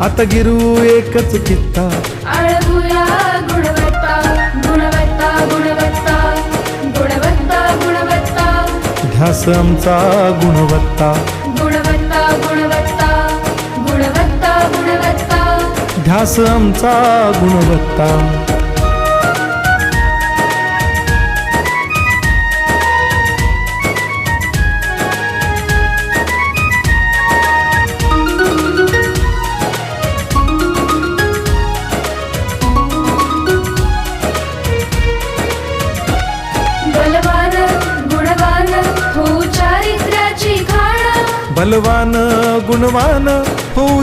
आता गिरू एकच कित्ता. आळगुया गुणवत्ता गुणवत्ता गुणवत्ता गुणवत्ता गुणवत्ता. ध्यास आमचा गुणवत्ता. गुणवत्ता गुणवत्ता गुणवत्ता गुणवत्ता. ध्यास आमचा गुणवत्ता. बलवान गुणवान हो